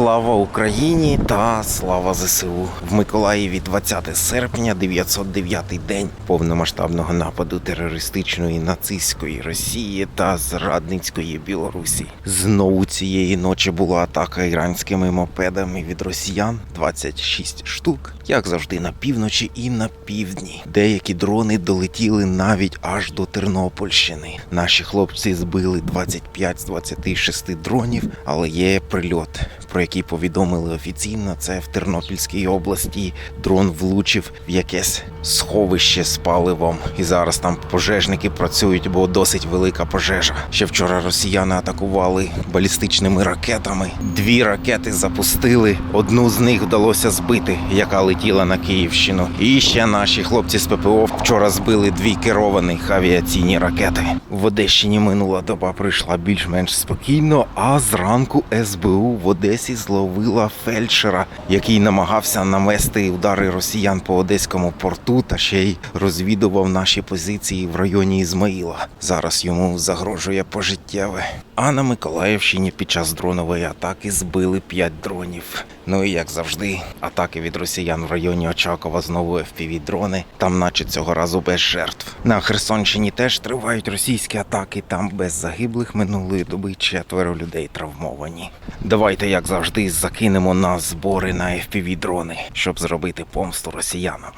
Слава Україні та слава ЗСУ в Миколаєві 20 серпня, 909 день повномасштабного нападу терористичної нацистської Росії та зрадницької Білорусі. Знову цієї ночі була атака іранськими мопедами від росіян 26 штук, як завжди на півночі і на півдні. Деякі дрони долетіли навіть аж до Тернопільщини. Наші хлопці збили 25 з 26 дронів, але є прильот, про який повідомили офіційно. Це в Тернопільській області дрон влучив в якесь сховище з паливом, і зараз там пожежники працюють, бо досить велика пожежа. Ще вчора росіяни атакували балістичними ракетами. Дві ракети запустили. Одну з них вдалося збити, яка летіла на Київщину. І ще наші хлопці з ППО вчора збили дві керованих авіаційні ракети. В Одещині минула доба пройшла більш-менш спокійно. А зранку СБУ в Одесі зловила фельдшера, який намагався намести удари росіян по одеському порту та ще й розвідував наші позиції в районі Ізмаїла. Зараз йому загрожує пожиттєве. А на Миколаївщині під час дронової атаки збили 5 дронів. Ну і як завжди, атаки від росіян в районі Очакова знову fpv дрони. Там, наче цього разу без жертв. На Херсонщині теж тривають російські атаки. Там без загиблих минулої доби четверо людей травмовані. Давайте, як завжди, закинемо на збори на fpv дрони, щоб зробити помсту росіянам.